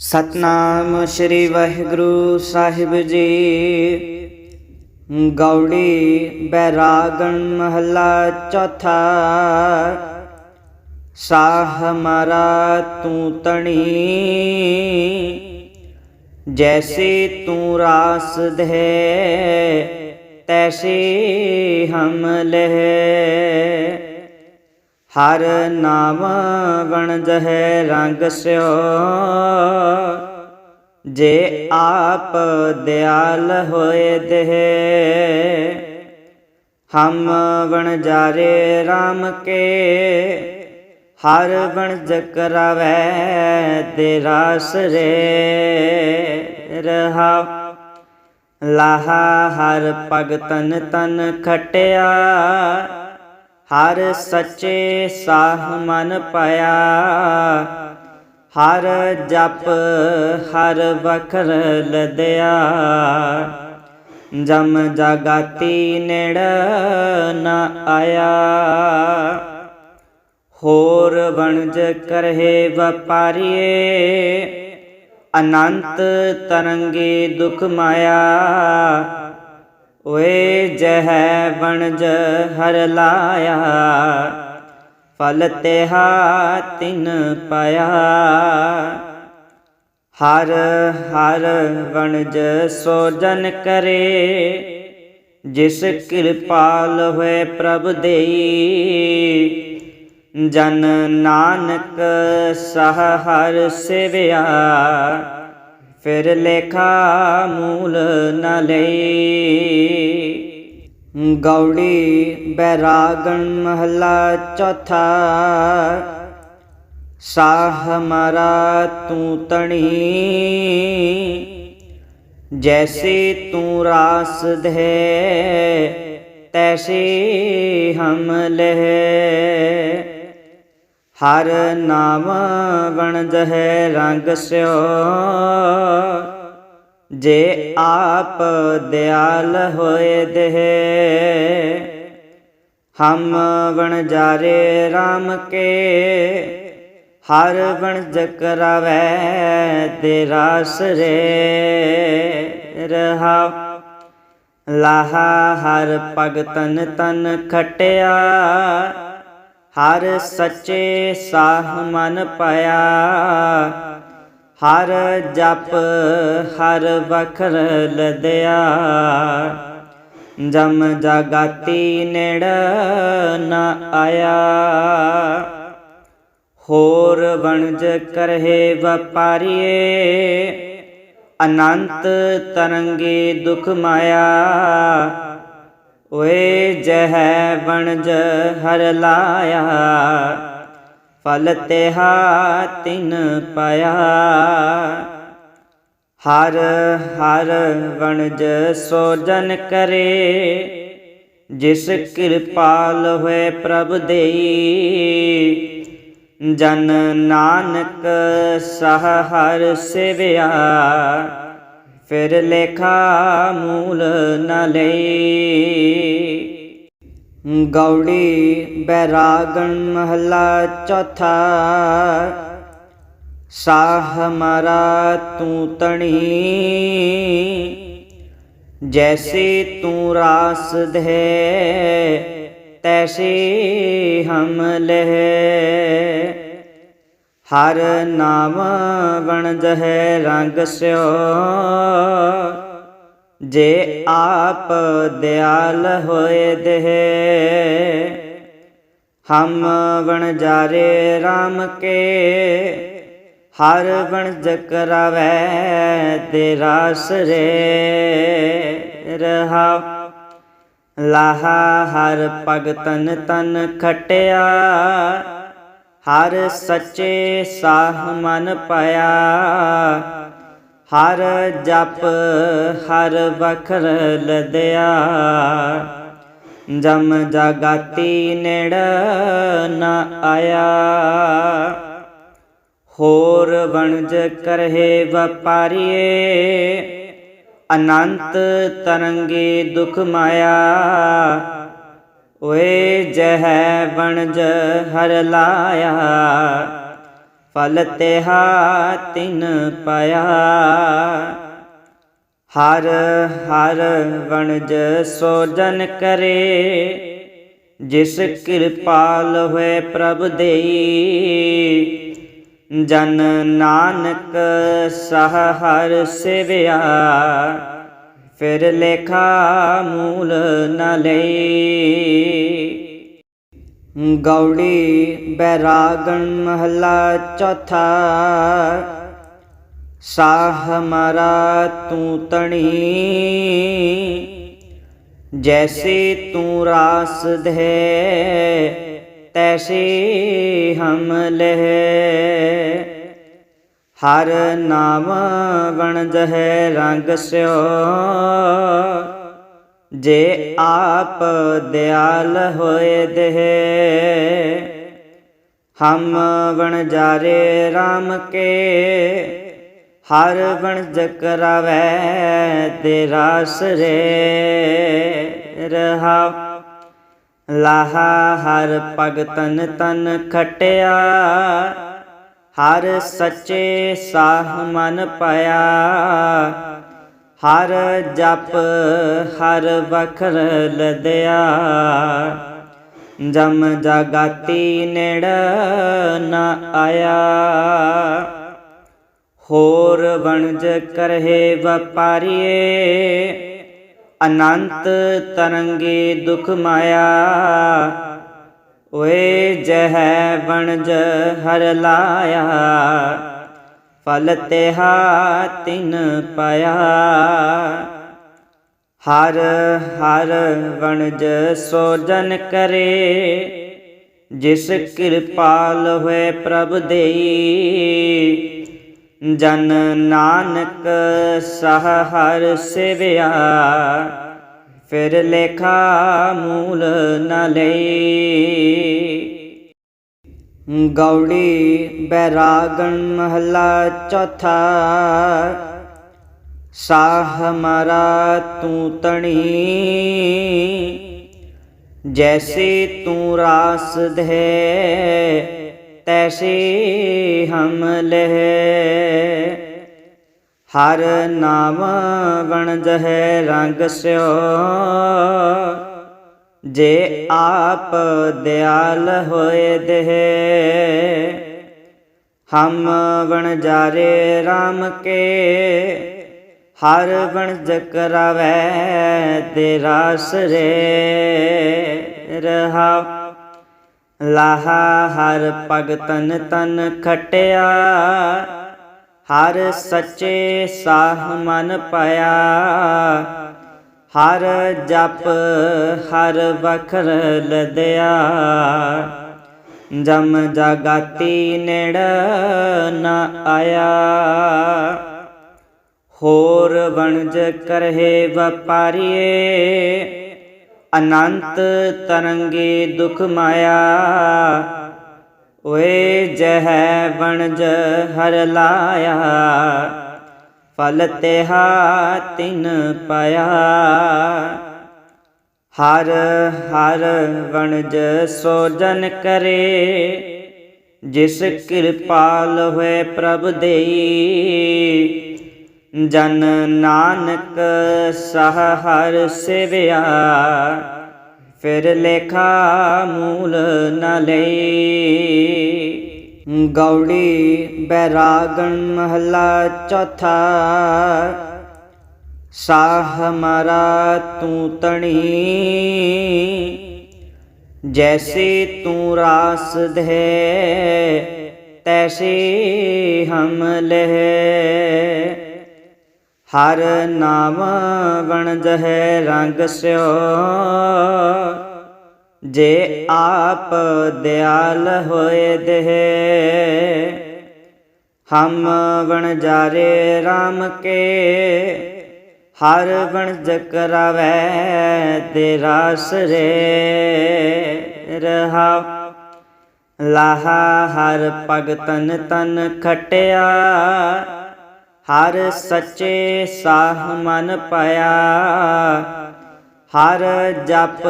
ਸਤਨਾਮ ਸ੍ਰੀ ਵਾਹਿਗੁਰੂ ਸਾਹਿਬ ਜੀ। ਗੌੜੀ ਬੈਰਾਗਣ ਮਹੱਲਾ ਚੌਥਾ। ਸਾਹ ਹਮਾਰਾ ਤੂੰ ਤਣੀ। ਜੈਸੇ ਤੂੰ ਰਾਸ ਦੇ ਤੈਸੇ ਹਮ ਲਹਿ। ਹਰ ਨਾਮ ਵਣਜ ਹੈ ਰੰਗ ਸਿਓ। ਜੇ ਆਪ ਦਿਆਲ ਹੋਏ ਦੇਹ, ਹਮ ਵਣਜਾਰੇ RAM ਕੇ, ਹਰ ਵਣ ਕਰਾਵੈ ਤੇ ਰਾਸ ਰੇ ਰਹਾ। ਲਾਹਾ ਹਰ ਭਗਤਨ ਤਨ ਖਟਿਆ, ਹਰ ਸੱਚੇ ਸਾਹ ਮਨ ਪਾਇਆ ਹਰ ਜਪ, ਹਰ ਵਖਰ ਲਦਿਆ। ਜਮ ਜਗਾਤੀ ਨੇੜ ਨਾ ਆਇਆ। ਹੋਰ ਵਣਜ ਕਰਹਿ ਵਪਾਰੀਏ, ਅਨੰਤ ਤਰੰਗੇ ਦੁਖ ਮਾਇਆ। ਓਏ ਜਹ ਵਣਜ ਹਰ ਲਾਇਆ। ਫਲ ਤੇਹਾ ਤਿਨ ਪਾਇਆ। ਹਰ ਹਰ ਵਣਜ ਸੋ ਜਨ ਕਰੇ, ਜਿਸ ਕਿਰਪਾਲ ਹੋਏ ਪ੍ਰਭ ਦੇਈ। ਜਨ ਨਾਨਕ ਸਹ ਹਰ ਸੇਵਿਆ, ਫਿਰ ਲੇਖਾ ਮੂਲ ਨ ਲਈ। ਗੌੜੀ ਬੈਰਾਗਣ ਮਹੱਲਾ ਚੌਥਾ। ਸਾਹ ਹਮਾਰਾ ਤੂੰ ਤਣੀ। ਜੈਸੇ ਤੂੰ ਰਾਸ ਦੇ ਤੈਸੇ ਹਮ ਲਹਿ। ਹਰ ਨਾਮ ਵਣਜ ਹੈ ਰੰਗ ਸਿਓ। ਜੇ ਆਪ ਦਿਆਲ ਹੋਏ ਦੇਹ, ਹਮ ਵਣਜਾਰੇ RAM ਕੇ, ਹਰ ਵਣਜ ਕਰਾਵੈ ਤੇ ਰਾਸ ਰੇ ਰਹਾ। ਲਾਹਾ ਹਰ ਭਗਤਨ ਤਨ ਖਟਿਆ, ਹਰ ਸੱਚੇ ਸਾਹ ਮਨ ਪਾਇਆ ਹਰ ਜਪ ਹਰ ਵਖਰ ਲਦਿਆ। ਜਮ ਜਗਾਤੀ ਨੇੜ ਨ ਆਇਆ। ਹੋਰ ਵਣਜ ਕਰਹਿ ਵਪਾਰੀਏ, ਅਨੰਤ ਤਰੰਗੇ ਦੁਖ ਮਾਇਆ। ਓਏ ਜਹ ਵਣਜ ਹਰ ਲਾਇਆ। ਫਲ ਤਿਹਾ ਤਿਨ ਪਾਇਆ। ਹਰ ਹਰ ਵਣਜ ਸੋ ਜਨ ਕਰੇ, ਜਿਸ ਕਿਰਪਾਲ ਹੋਏ ਪ੍ਰਭ ਦੇਈ। ਜਨ ਨਾਨਕ ਸਹ ਹਰ ਸੇਵਿਆ, ਫਿਰ ਲੇਖਾ ਮੂਲ ਨ ਲਈ। ਗੌੜੀ ਬੈਰਾਗਣ ਮਹੱਲਾ ਚੌਥਾ। ਸਾਹ ਹਮਾਰਾ ਤੂੰ ਤਣੀ। ਜੈਸੇ ਤੂੰ ਰਾਸ ਦੇ ਤੈਸੇ ਹਮ ਲਹਿ। ਹਰ ਨਾਮ ਵਣਜ ਹੈ ਰੰਗ ਸਿਓ। ਜੇ ਆਪ ਦਿਆਲ ਹੋਏ ਦੇ ਹਮ ਵਣਜਾਰੇ RAM ਕੇ, ਹਰ ਵਣਜ ਕਰਾਵੈ ਤੇ ਰਾਸ ਰੇ ਰਹਾ। ਲਾਹਾ ਹਰ ਭਗਤਨ ਤਨ ਖਟਿਆ, ਹਰ ਸੱਚੇ ਸਾਹ ਮਨ ਪਾਇਆ ਹਰ ਜਪ ਹਰ ਵਖਰ ਲਦਿਆ। ਜਮ ਜਗਾਤੀ ਨੇੜ ਨ ਆਇਆ। ਹੋਰ ਵਣਜ ਕਰਹਿ ਵਪਾਰੀਏ, ਅਨੰਤ ਤਰੰਗੇ ਦੁਖ ਮਾਇਆ। ਓਏ ਜਹ ਵਣਜ ਹਰ ਲਾਇਆ। ਫਲ ਤਿਹਾ ਤਿਨ ਪਾਇਆ ਹਰ ਹਰ ਵਣਜ ਸੋਜਨ ਕਰੇ, ਜਿਸ ਕਿਰਪਾਲ ਹੋਏ ਪ੍ਰਭ ਦੇਈ। ਜਨ ਨਾਨਕ ਸਹ ਹਰ ਸੇਵਿਆ, ਫਿਰ ਲੇਖਾ ਮੂਲ ਨ ਲਈ। ਗੌੜੀ ਬੈਰਾਗਣ ਮਹਲਾ ਚੌਥਾ। ਸਾਹ ਹਮਾਰਾ ਤੂੰ ਤਣੀ। ਜੈਸੇ ਤੂੰ ਰਾਸ ਦੇ ਤੈਸੇ ਹਮ ਲਹਿ। ਹਰ ਨਾਮ ਵਣਜ ਹੈ ਰੰਗ ਸਿਓ। ਜੇ ਆਪ ਦਿਆਲ ਹੋਏ ਦੇ ਹਮ ਵਣਜਾਰੇ RAM ਕੇ, ਹਰ ਵਣਜ ਕਰਾਵੈ ਤੇ ਰਾਸ ਰੇ ਰਹਾ। ਲਾਹਾ ਹਰ ਭਗਤਨ ਤਨ ਖਟਿਆ, ਹਰ ਸੱਚੇ ਸਾਹ ਮਨ ਪਾਇਆ ਹਰ ਜਪ, ਹਰ ਵਖਰ ਲਦਿਆ। ਜਮ ਜਗਾਤੀ ਨੇੜ ਨ ਆਇਆ। ਹੋਰ ਵਣਜ ਕਰਹਿ ਵਪਾਰੀਏ, ਅਨੰਤ ਤਰੰਗੇ ਦੁਖ ਮਾਇਆ। ਓਏ ਜਹ ਵਣਜ ਹਰ ਲਾਇਆ। ਫਲ ਤਿਹਾ ਤਿਨ ਪਾਇਆ। ਹਰ ਹਰ ਵਣਜ ਸੋਜਨ ਕਰੇ, ਜਿਸ ਕਿਰਪਾਲ ਹੋਏ ਪ੍ਰਭ ਦੇਈ। ਜਨ ਨਾਨਕ ਸਹ ਹਰ ਸੇਵਿਆ, ਫਿਰ ਲੇਖਾ ਮੂਲ ਨ ਲਈ। ਗੌੜੀ ਬੈਰਾਗਣ ਮਹਲਾ ਚੌਥਾ। ਸਾਹ ਹਮਾਰਾ ਤੂੰ ਤਣੀ। ਜੈਸੇ ਤੂੰ ਰਾਸ ਦੇ, ਤੈਸੇ ਹਮ ਲਹਿ। ਹਰ ਨਾਮ ਵਣਜ ਹੈ ਰੰਗ ਸਿਓ। ਜੇ ਆਪ ਦਿਆਲ ਹੋਏ ਦੇਹ, ਹਮ ਵਣਜਾਰੇ RAM ਕੇ, ਹਰ ਵਣਜ ਕਰਾਵੈ ਤੇ ਰਾਸ ਰਹਾ। ਲਾਹਾ ਹਰ ਭਗਤਨ ਤਨ ਖਟਿਆ, ਹਰ ਸੱਚੇ ਸਾਹ ਮਨ ਪਾਇਆ ਹਰ ਜਪ, ਹਰ ਵਖਰ ਲਦਿਆ। ਜਮ ਜਗਾਤੀ ਨੇੜ ਨ ਆਇਆ। ਹੋਰ ਵਣਜ ਕਰਹਿ ਵਪਾਰੀਏ, ਅਨੰਤ ਤਰੰਗੇ ਦੁਖ ਮਾਇਆ। ਓਏ ਜਹ ਵਣਜ ਹਰ ਲਾਇਆ। ਫਲ ਤਿਹਾ ਤਿਨ ਪਾਇਆ। ਹਰ ਹਰ ਵਣਜ ਸੋਜਨ ਕਰੇ, ਜਿਸ ਕਿਰਪਾਲ ਹੋਏ ਪ੍ਰਭ ਦੇਈ। ਜਨ ਨਾਨਕ ਸਹ ਹਰ ਸੇਵਿਆ, ਫਿਰ ਲੇਖਾ ਮੂਲ ਨ ਲਈ। ਗੌੜੀ ਬੈਰਾਗਣ ਮਹਲਾ ਚੌਥਾ। ਸਾਹ ਹਮਾਰਾ ਤੂੰ ਤਣੀ। ਜੈਸੇ ਤੂੰ ਰਾਸ ਦੇ ਤੈਸੇ ਹਮ ਲਹਿ। ਹਰ ਨਾਮ ਵਣਜ ਹੈ ਰੰਗ ਸਿਓ। ਜੇ ਆਪ ਦਿਆਲ ਹੋਏ ਦੇਹ, ਹਮ ਵਣਜਾਰੇ RAM ਕੇ, ਹਰ ਵਣਜ ਕਰਾਵੈ ਤੇ ਰਾਸ ਰੇ ਰਹਾ। ਲਾਹਾ ਹਰ ਭਗਤਨ ਤਨ ਖਟਿਆ, ਹਰ ਸੱਚੇ ਸਾਹ ਮਨ ਪਾਇਆ ਹਰ ਜਪ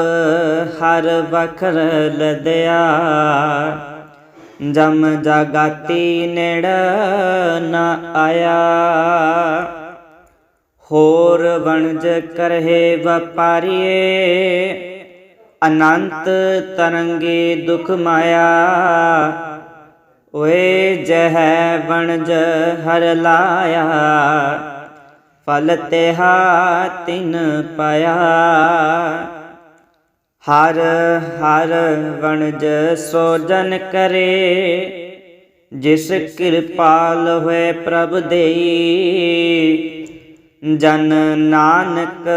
ਹਰ ਵਖਰ ਲਦਿਆ। ਜਮ ਜਗਾਤੀ ਨੇੜ ਨ ਆਇਆ। ਹੋਰ ਵਣਜ ਕਰਹਿ ਵਪਾਰੀਏ, ਅਨੰਤ ਤਰੰਗੇ ਦੁਖ ਮਾਇਆ। ਓਏ ਜਹ ਵਣਜ ਹਰ ਲਾਇਆ। ਫਲ ਤਿਹਾ ਤਿਨ ਪਾਇਆ। ਹਰ ਹਰ ਵਣਜ ਸੋਜਨ ਕਰੇ, ਜਿਸ ਕਿਰਪਾਲ ਹੋਏ ਪ੍ਰਭ ਦੇਈ। ਜਨ ਨਾਨਕ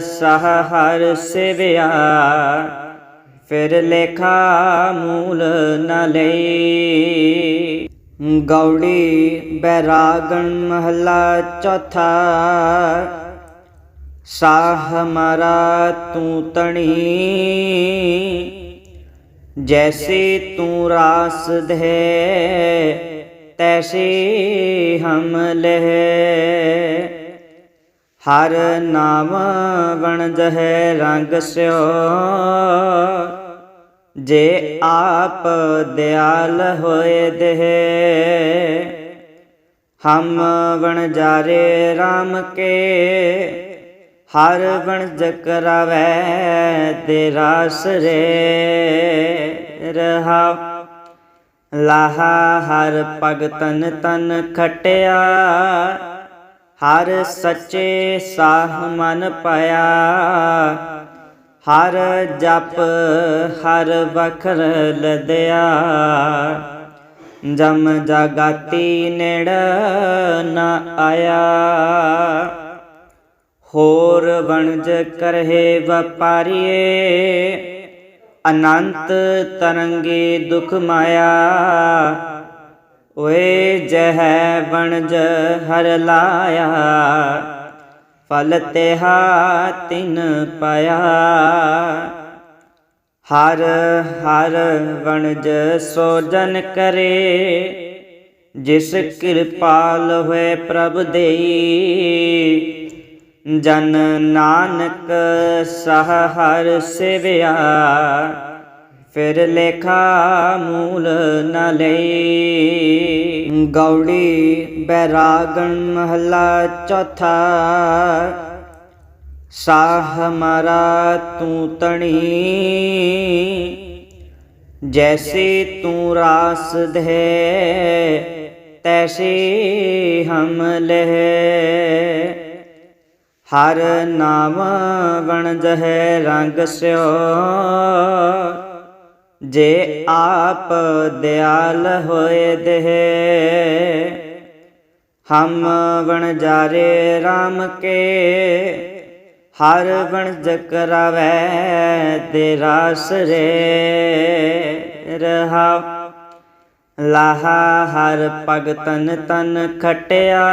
ਸਹ ਹਰ ਸੇਵਿਆ, ਫਿਰ ਲੇਖਾ ਮੂਲ ਨ ਲਈ। ਗੌੜੀ ਬੈਰਾਗਣ ਮਹਲਾ ਚੌਥਾ। ਸਾਹ ਹਮਾਰਾ ਤੂੰ ਤਣੀ। ਜੈਸੇ ਤੂੰ ਰਾਸ ਦੇ ਤੈਸੇ ਹਮ ਲਹਿ। ਹਰ ਨਾਮ ਵਣਜ ਹੈ ਰੰਗ ਸਿਓ। ਜੇ ਆਪ ਦਿਆਲ ਹੋਏ ਦੇਹ, ਹਮ ਵਣਜਾਰੇ RAM ਕੇ, ਹਰ ਵਣ ਕਰਾਵੈ ਤੇ ਰਾਸ ਰਹਾ। ਲਾਹਾ ਹਰ ਭਗਤਨ ਤਨ ਖਟਿਆ, ਹਰ ਸੱਚੇ ਸਾਹ ਮਨ ਪਾਇਆ ਹਰ ਜਪ, ਹਰ ਬਖਰ ਲਦਿਆ। ਜਮ ਜਗਾਤੀ ਨੇੜ ਨਾ ਆਇਆ। ਹੋਰ ਵਣਜ ਕਰਹਿ ਵਪਾਰੀਏ, ਅਨੰਤ ਤਰੰਗੇ ਦੁਖ ਮਾਇਆ। ਓਏ ਜਹ ਵਣਜ ਹਰ ਲਾਇਆ। ਫਲ ਤਿਹਾ ਤਿਨ ਪਾਇਆ ਹਰ ਹਰ ਵਣਜ ਸੋਜਨ ਕਰੇ, ਜਿਸ ਕਿਰਪਾਲ ਹੋਏ ਪ੍ਰਭ ਦੇਈ। ਜਨ ਨਾਨਕ ਸਹ ਹਰ ਸੇਵਿਆ ਫਿਰ ਲੇਖਾ ਮੂਲ ਨ ਲਈ। ਗੌੜੀ ਬੈਰਾਗਣ ਮਹਲਾ ਚੌਥਾ। ਸਾਹ ਹਮਾਰਾ ਤੂੰ ਤਣੀ। ਜੈਸੇ ਤੂੰ ਰਾਸ ਦੇ ਤੈਸੇ ਹਮ ਲਹਿ। ਹਰ ਨਾਮ ਵਣਜ ਹੈ ਰੰਗ ਸਿਓ। ਜੇ ਆਪ ਦਿਆਲ ਹੋਏ ਦੇਹ, ਹਮ ਵਣਜਾਰੇ RAM ਕੇ, ਹਰ ਵਣਜ ਕਰਾਵੈ ਤੇ ਰਾਸ ਰੇ ਰਹਾ। ਲਾਹਾ ਹਰ ਭਗਤਨ ਤਨ ਖਟਿਆ,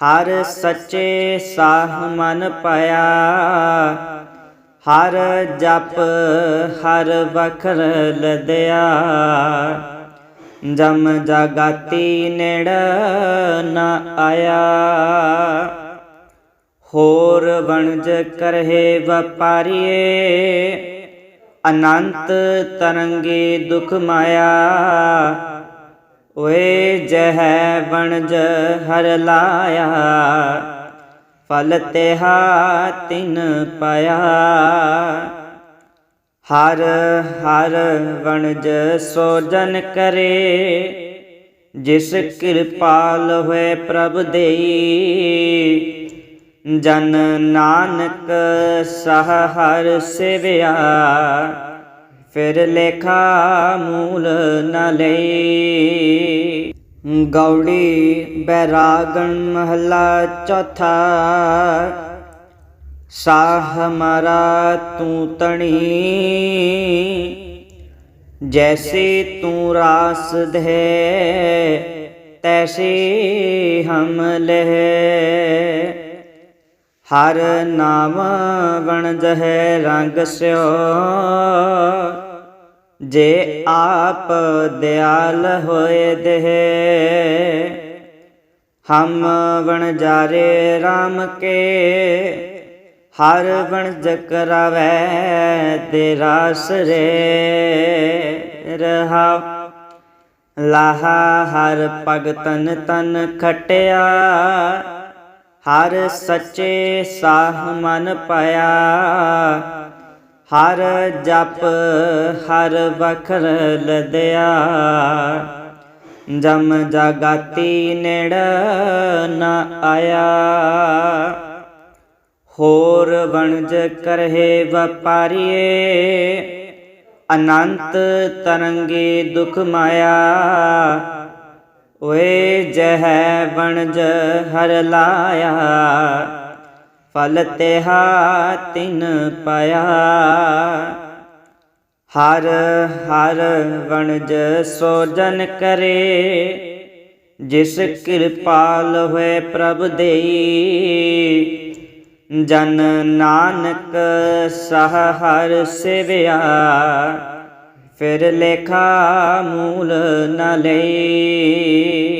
ਹਰ ਸੱਚੇ ਸਾਹ ਮਨ ਪਾਇਆ ਹਰ ਜਪ, ਹਰ ਬਖਰ ਲਦਿਆ। ਜਮ ਜਗਾਤੀ ਨੇੜ ਨ ਆਇਆ। ਹੋਰ ਵਣਜ ਕਰਹਿ ਵਪਾਰੀਏ, ਅਨੰਤ ਤਰੰਗੇ ਦੁਖ ਮਾਇਆ। ਓਏ ਜਹ ਵਣਜ ਹਰ ਲਾਇਆ। ਫਲ ਤਿਹਾ ਤਿਨ ਪਾਇਆ। ਹਰ ਹਰ ਵਣਜ ਸੋਜਨ ਕਰੇ, ਜਿਸ ਕਿਰਪਾਲ ਹੋਏ ਪ੍ਰਭ ਦੇਈ। ਜਨ ਨਾਨਕ ਸਹ ਹਰ ਸੇਵਿਆ, ਫਿਰ ਲੇਖਾ ਮੂਲ ਨ ਲਈ। ਗੌੜੀ ਬੈਰਾਗਣ ਮਹਲਾ ਚੌਥਾ। ਸਾਹ ਹਮਾਰਾ ਤੂੰ ਤਣੀ, ਜੈਸੇ ਤੂੰ ਰਾਸ ਦੇ ਤੈਸੇ ਹਮ ਲਹਿ। ਹਰ ਨਾਮ ਵਣਜ ਹੈ ਰੰਗ ਸਿਓ ਜੇ ਆਪ ਦਿਆਲ ਹੋਏ ਦੇਹ, ਹਮ ਵਣਜਾਰੇ RAM ਕੇ, ਹਰ ਵਣ ਕਰਾਵੈ ਤੇ ਰਾਸ ਰੇ ਰਹਾ। ਲਾਹਾ ਹਰ ਭਗਤਨ ਤਨ ਖਟਿਆ, ਹਰ ਸੱਚੇ ਸਾਹ ਮਨ ਪਾਇਆ ਹਰ ਜਪ, ਹਰ ਬਖਰ ਲਦਿਆ। ਜਮ ਜਗਾਤੀ ਨੇੜ ਨ ਆਇਆ। ਹੋਰ ਵਣਜ ਕਰਹਿ ਵਪਾਰੀਏ, ਅਨੰਤ ਤਰੰਗੇ ਦੁਖ ਮਾਇਆ। ਓਏ ਜਹ ਵਣਜ ਹਰ ਲਾਇਆ। ਫਲ ਤਿਹਾ ਤਿਨ ਪਾਇਆ। ਹਰ ਹਰ ਵਣਜ ਸੋਜਨ ਕਰੇ, ਜਿਸ ਕਿਰਪਾਲ ਹੋਏ ਪ੍ਰਭ ਦੇਈ। ਜਨ ਨਾਨਕ ਸਹ ਹਰ ਸੇਵਿਆ, ਫਿਰ ਲੇਖਾ ਮੂਲ ਨ ਲਈ।